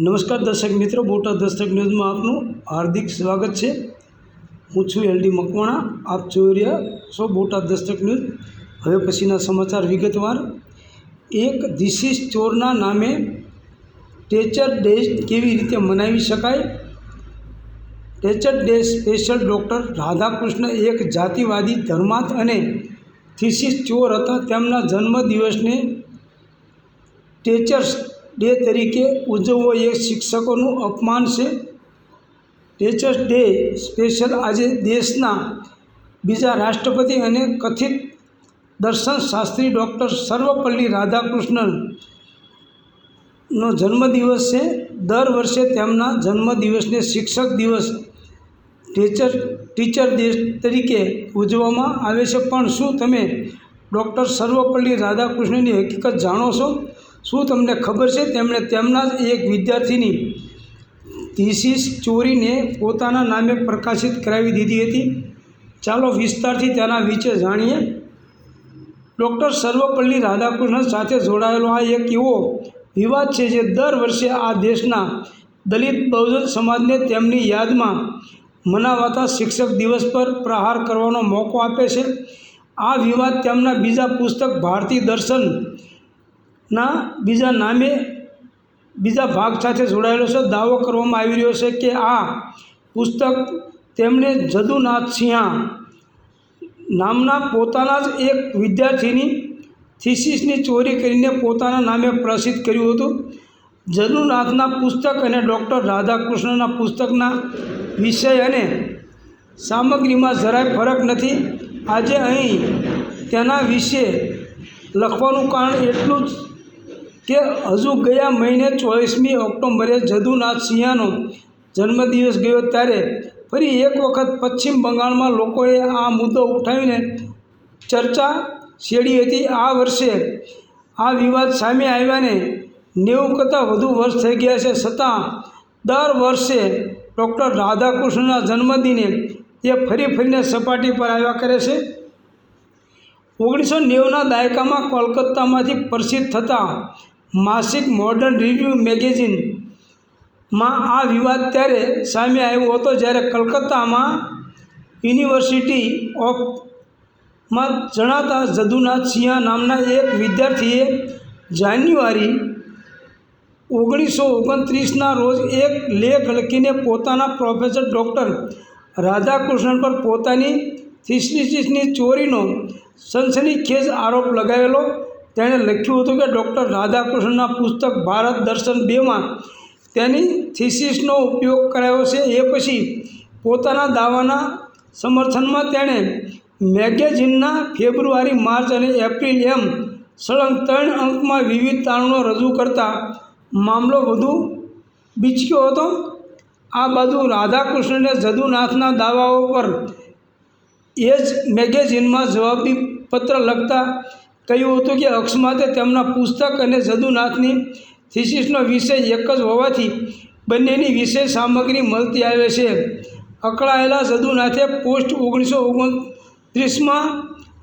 નમસ્કાર દર્શક મિત્રો, બોટાદ દસ્તક ન્યૂઝમાં આપનું હાર્દિક સ્વાગત છે. હું છું એલડી મકવાણા, આપ જોઈ રહ્યા છો બોટાદ દસ્તક ન્યૂઝ. હવે પછીના સમાચાર વિગતવાર. એક ધીસીસ ચોરના નામે ટેચર ડે કેવી રીતે મનાવી શકાય? Teacher day special doctor Radhakrishna એક જાતિવાદી ધર્માત અને થીસીસ ચોર હતા. તેમના જન્મદિવસને ટીચર્સ ડે તરીકે ઉજવવો એ શિક્ષકોનું અપમાન છે. ટીચર્સ ડે સ્પેશિયલ આજે દેશના બીજા રાષ્ટ્રપતિ અને કથિત દર્શન શાસ્ત્રી ડૉક્ટર સર્વપલ્લી રાધાકૃષ્ણનનો જન્મદિવસ છે. દર વર્ષે તેમના જન્મદિવસને શિક્ષક દિવસ ટીચર ટીચર ડે તરીકે ઉજવવામાં આવે છે. પણ શું તમે ડૉક્ટર સર્વપલ્લી રાધાકૃષ્ણની હકીકત જાણો છો? શું તમને ખબર છે? તેમણે તેમના જ એક વિદ્યાર્થીની થીસીસ ચોરીને પોતાના નામે પ્રકાશિત કરાવી દીધી હતી. ચાલો વિસ્તારથી તેના વિશે જાણીએ. ડૉક્ટર સર્વપલ્લી રાધાકૃષ્ણન સાથે જોડાયેલો આ એક એવો વિવાદ છે જે દર વર્ષે આ દેશના દલિત બહુજન સમાજને તેમની યાદમાં મનાવાતા શિક્ષક દિવસ પર પ્રહાર કરવાનો મોકો આપે છે. આ વિવાદ તેમના બીજા પુસ્તક ભારતીય દર્શનના બીજા નામે બીજા ભાગ સાથે જોડાયેલો છે. દાવો કરવામાં આવી રહ્યો છે કે આ પુસ્તક તેમણે જદુનાથ સિંહા નામના પોતાના જ એક વિદ્યાર્થીની થિસિસની ચોરી કરીને પોતાના નામે પ્રસિદ્ધ કર્યું હતું. જદુનાથના પુસ્તક અને ડૉક્ટર રાધાકૃષ્ણના પુસ્તકના વિષય અને સામગ્રીમાં જરાય ફરક નથી. આજે અહીં તેના વિશે લખવાનું કારણ એટલું જ કે હજુ ગયા મહિને ચોવીસમી ઓક્ટોબરે જદુનાથ સિંહાનો જન્મદિવસ ગયો ત્યારે ફરી એક વખત પશ્ચિમ બંગાળમાં લોકોએ આ મુદ્દો ઉઠાવીને ચર્ચા છેડી હતી. આ વર્ષે આ વિવાદ સામે આવ્યાને નેવું કરતાં વધુ વર્ષ થઈ ગયા છે. છતાં દર વર્ષે ડૉક્ટર રાધાકૃષ્ણના જન્મદિને તે ફરી ફરીને સપાટી પર આવ્યા કરે છે. ઓગણીસો નેવુંના દાયકામાં કોલકાતામાંથી પ્રસિદ્ધ થતા માસિક મોડર્ન રિવ્યૂ મેગેઝિનમાં આ વિવાદ ત્યારે સામે આવ્યો હતો જ્યારે કલકત્તામાં યુનિવર્સિટી ઓફમાં જણાતા જદુનાથ સિંહા નામના એક વિદ્યાર્થીએ જાન્યુઆરી ઓગણીસો ઓગણત્રીસના રોજ એક લેખ લખીને પોતાના પ્રોફેસર ડૉક્ટર રાધાકૃષ્ણન પર પોતાની થિસ્ટિસિસની ચોરીનો સનસનીખેજ આરોપ લગાવેલો. તેણે લખ્યું હતું કે ડૉક્ટર રાધાકૃષ્ણના પુસ્તક ભારત દર્શન બેમાં તેની થિસિસનો ઉપયોગ કરાયો છે. એ પછી પોતાના દાવાના સમર્થનમાં તેણે મેગેઝિનના ફેબ્રુઆરી, માર્ચ અને એપ્રિલ એમ સળંગ ત્રણ અંકમાં વિવિધ તારણો રજૂ કરતા મામલો વધુ બીચક્યો હતો. આ બાજુ રાધાકૃષ્ણને જદુનાથના દાવાઓ પર એ જ મેગેઝિનમાં જવાબી પત્ર લખતા કહ્યું હતું કે અક્ષમાતે તેમના પુસ્તક અને જદુનાથની થિસિસનો વિષય એક જ હોવાથી બંનેની વિષય સામગ્રી મળતી આવે છે. અકળાયેલા જદુનાથે પોસ્ટ ઓગણીસો ઓગણત્રીસમાં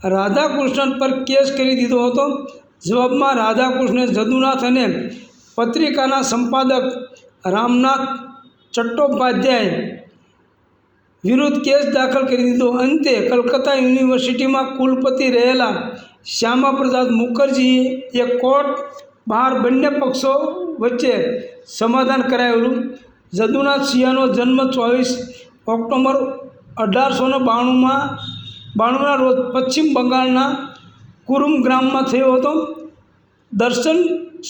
રાધાકૃષ્ણન પર કેસ કરી દીધો હતો. જવાબમાં રાધાકૃષ્ણે જદુનાથ અને પત્રિકાના સંપાદક રામનાથ ચટ્ટોપાધ્યાય વિરુદ્ધ કેસ દાખલ કરી દીધો. અંતે કલકત્તા યુનિવર્સિટીમાં કુલપતિ રહેલા શ્યામાપ્રસાદ મુખર્જીએ કોર્ટ બહાર બંને પક્ષો વચ્ચે સમાધાન કરાયેલું. જદુનાથ સિંહાનો જન્મ ચોવીસ ઓક્ટોબર અઢારસો ને બાણુંમાં, બાણુંના રોજ પશ્ચિમ બંગાળના કુરુમ ગ્રામમાં થયો હતો. દર્શન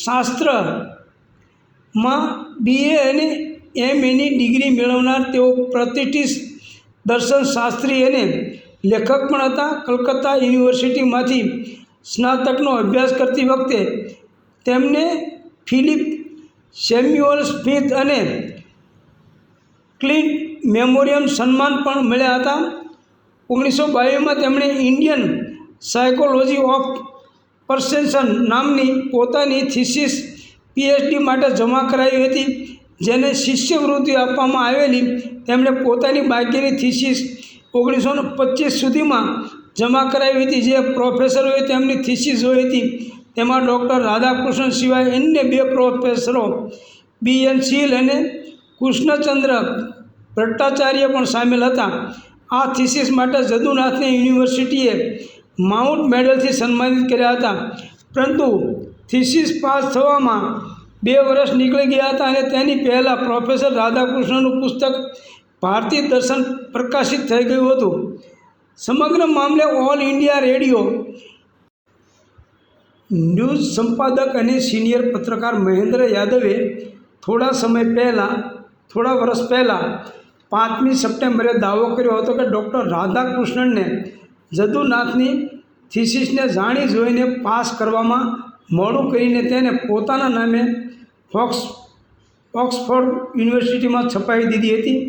શાસ્ત્રમાં બીએ અને એમ એની ડિગ્રી મેળવનાર તેઓ પ્રતિષ્ઠિત દર્શન શાસ્ત્રી અને લેખક પણ હતા. કલકત્તા યુનિવર્સિટીમાંથી સ્નાતકનો અભ્યાસ કરતી વખતે તેમને ફિલિપ સેમ્યુઅલ સ્મિથ અને ક્લિન્ટ મેમોરિયમ સન્માન પણ મળ્યા હતા. ઓગણીસો બાવીસમાં તેમણે ઇન્ડિયન સાયકોલોજી ઓફ પરસેન્શન નામની પોતાની થિસિસ પીએચડી માટે જમા કરાવી હતી, જેને શિષ્યવૃત્તિ આપવામાં આવેલી. તેમણે પોતાની બાકીની થિસિસ ઓગણીસો ને પચીસ સુધીમાં જમા કરાવી હતી જે પ્રોફેસર હોય તેમની થિસિસ હોય હતી. તેમાં ડૉક્ટર રાધાકૃષ્ણન સિવાય અન્ય બે પ્રોફેસરો બી એન શીલ અને કૃષ્ણચંદ્ર ભટ્ટાચાર્ય પણ સામેલ હતા. આ થીસીસ માટે જદુનાથને યુનિવર્સિટીએ માઉન્ટ મેડલથી સન્માનિત કર્યા હતા. પરંતુ થીસીસ પાસ થવામાં બે વર્ષ નીકળી ગયા હતા અને તેની પહેલાં પ્રોફેસર રાધાકૃષ્ણનું પુસ્તક ભારતીય દર્શન પ્રકાશિત થઈ ગયું હતું. સમગ્ર મામલે ઓલ ઇન્ડિયા રેડિયો ન્યૂઝ સંપાદક અને સિનિયર પત્રકાર મહેન્દ્ર યાદવે થોડા સમય પહેલાં, થોડા વર્ષ પહેલાં પાંચમી સપ્ટેમ્બરે દાવો કર્યો હતો કે ડૉક્ટર રાધાકૃષ્ણનને જદુનાથની થિસિસને જાણી જોઈને પાસ કરવામાં મોડું કરીને તેને પોતાના નામે ફોક્સ ઓક્સફોર્ડ યુનિવર્સિટીમાં છપાવી દીધી હતી.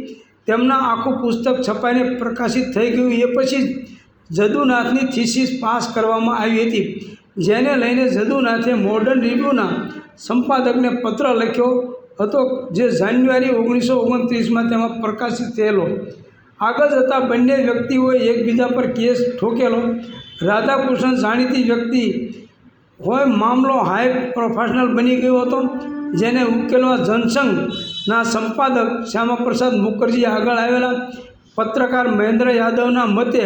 તેમના આખું પુસ્તક છપાઈને પ્રકાશિત થઈ ગયું. એ પછી જદુનાથની થીસીસ પાસ કરવામાં આવી હતી, જેને લઈને જદુનાથે મોડર્ન રિવ્યૂના સંપાદકને પત્ર લખ્યો હતો, જે જાન્યુઆરી ઓગણીસો ઓગણત્રીસમાં તેમાં પ્રકાશિત થયેલો. આગળ જતાં બંને વ્યક્તિઓએ એકબીજા પર કેસ ઠોકેલો. રાધાકૃષ્ણ જાણીતી વ્યક્તિ હોય, મામલો હાઈ પ્રોફેશનલ બની ગયો હતો, જેને ઉકેલવા જનસંઘના સંપાદક શ્યામાપ્રસાદ મુખર્જી આગળ આવેલા પત્રકાર મહેન્દ્ર યાદવના મતે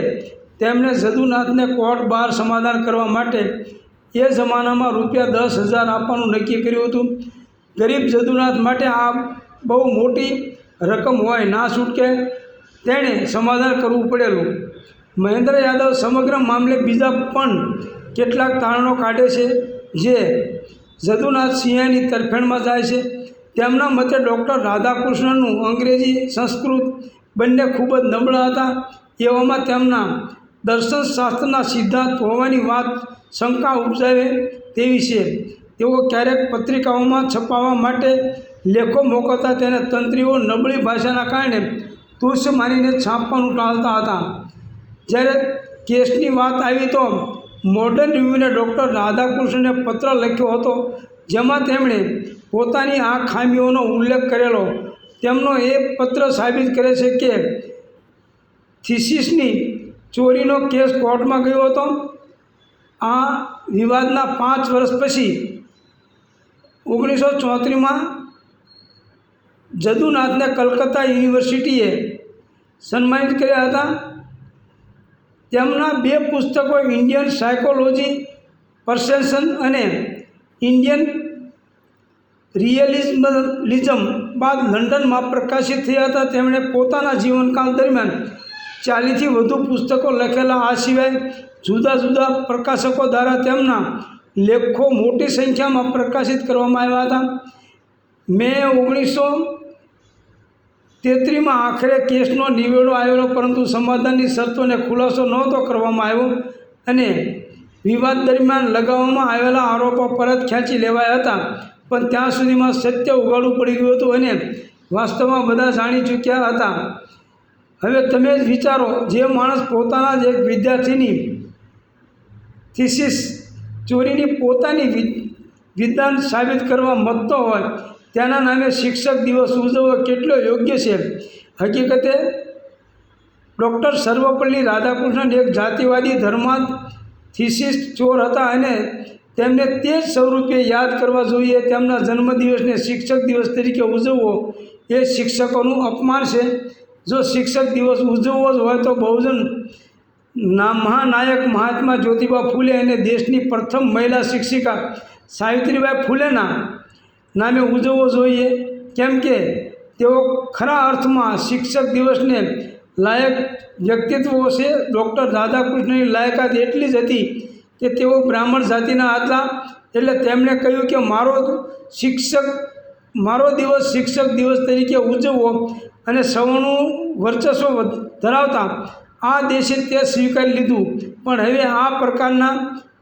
તેમણે જદુનાથને કોર્ટ બહાર સમાધાન કરવા માટે એ જમાનામાં રૂપિયા દસ હજાર આપવાનું નક્કી કર્યું હતું. ગરીબ જદુનાથ માટે આ બહુ મોટી રકમ હોય ના છૂટકે તેણે સમાધાન કરવું પડેલું. મહેન્દ્ર યાદવ સમગ્ર મામલે બીજા પણ કેટલાક તારણો કાઢે છે જે જદુનાથ સિંહની તરફેણમાં જાય છે. તેમના મતે ડૉક્ટર રાધાકૃષ્ણનું અંગ્રેજી સંસ્કૃત બંને ખૂબ જ નબળા હતા. એવામાં તેમના દર્શનશાસ્ત્રના સિદ્ધાંત હોવાની વાત શંકા ઉપજાવે તેવી છે. તેઓ ક્યારેક પત્રિકાઓમાં છપાવવા માટે લેખો મોકલતા તેને તંત્રીઓ નબળી ભાષાના કારણે તુચ્છ માનીને છાપવાનું ટાળતા હતા. જ્યારે કેસની વાત આવી તો મોડર્ન રિવ્યુને ડૉક્ટર રાધાકૃષ્ણને પત્ર લખ્યો હતો. જેમાં તેમણે પોતાની આ ખામીઓનો ઉલ્લેખ કરેલો. તેમનો એ પત્ર સાબિત કરે છે કે થિસિસની ચોરીનો કેસ કોર્ટમાં ગયો હતો. આ વિવાદના પાંચ વર્ષ પછી ઓગણીસો ચોત્રીસમાં જદુનાથને કલકત્તા યુનિવર્સિટીએ સન્માનિત કર્યા હતા. તેમના બે પુસ્તકો ઇન્ડિયન સાયકોલોજી પરસેપ્શન અને ઇન્ડિયન રિયલિઝમ બાદ લંડનમાં પ્રકાશિત થયા હતા. તેમણે પોતાના જીવનકાળ દરમિયાન ચાલીસથી વધુ પુસ્તકો લખેલા. આ સિવાય જુદા જુદા પ્રકાશકો દ્વારા તેમના લેખો મોટી સંખ્યામાં પ્રકાશિત કરવામાં આવ્યા હતા. મે ઓગણીસો તેત્રીમાં આખરે કેસનો નિવેડો આવેલો, પરંતુ સમાધાનની શરતોને ખુલાસો નહોતો કરવામાં આવ્યો અને વિવાદ દરમિયાન લગાવવામાં આવેલા આરોપો પરત ખેંચી લેવાયા હતા. પણ ત્યાં સુધીમાં સત્ય ઉગાડું પડી ગયું હતું અને વાસ્તવમાં બધા જાણી ચૂક્યા હતા. હવે તમે જ વિચારો, જે માણસ પોતાના જ એક વિદ્યાર્થીની થીસીસ ચોરીની પોતાની વિધાન સાબિત કરવા મતતો હોય, તેના નામે શિક્ષક દિવસ ઉજવવો કેટલો યોગ્ય છે? હકીકતે ડૉક્ટર સર્વપલ્લી રાધાકૃષ્ણન એક જાતિવાદી ધર્માંત થીસીસ ચોર હતા અને તેમને તે જ સ્વરૂપે યાદ કરવા જોઈએ તેમના જન્મદિવસને શિક્ષક દિવસ તરીકે ઉજવવો એ શિક્ષકોનું અપમાન છે. જો શિક્ષક દિવસ ઉજવવો જ હોય તો બહુજન મહાનાયક મહાત્મા જ્યોતિબા ફૂલે અને દેશની પ્રથમ મહિલા શિક્ષિકા સાવિત્રીબાઈ ફૂલેના નામે ઉજવવો જોઈએ. કેમ કે તેઓ ખરા અર્થમાં શિક્ષક દિવસને લાયક વ્યક્તિત્વો છે ડૉક્ટર રાધાકૃષ્ણની લાયકાત એટલી જ હતી કે તેઓ બ્રાહ્મણ જાતિના હતા. એટલે તેમણે કહ્યું કે મારો શિક્ષક, મારો દિવસ શિક્ષક દિવસ તરીકે ઉજવવો અને સૌનું વર્ચસ્વ ધરાવતા આ દેશે તે સ્વીકારી લીધું. પણ હવે આ પ્રકારના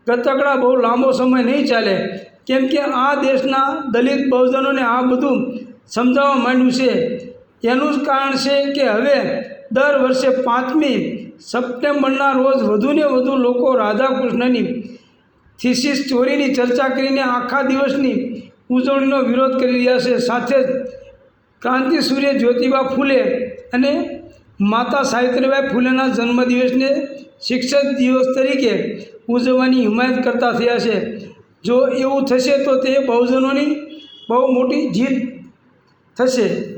ગતકડા બહુ લાંબો સમય નહીં ચાલે. કેમ કે આ દેશના દલિત બહુજનોને આ બધું સમજાવવા માંડ્યું છે. એનું જ કારણ છે કે હવે દર વર્ષે પાંચમી સપ્ટેમ્બરના રોજ વધુને વધુ લોકો રાધાકૃષ્ણની થીસીસ ચોરીની ચર્ચા કરીને આખા દિવસની ઉજવણીનો વિરોધ કરી રહ્યા છે. સાથે જ ક્રાંતિ સૂર્ય જ્યોતિબા ફૂલે અને માતા સાવિત્રીબાઈ ફૂલેના જન્મદિવસને શિક્ષક દિવસ તરીકે ઉજવવાની હિમાયત કરતા થયા છે. જો એવું થશે તો તે બહુજનોની બહુ મોટી જીત થશે.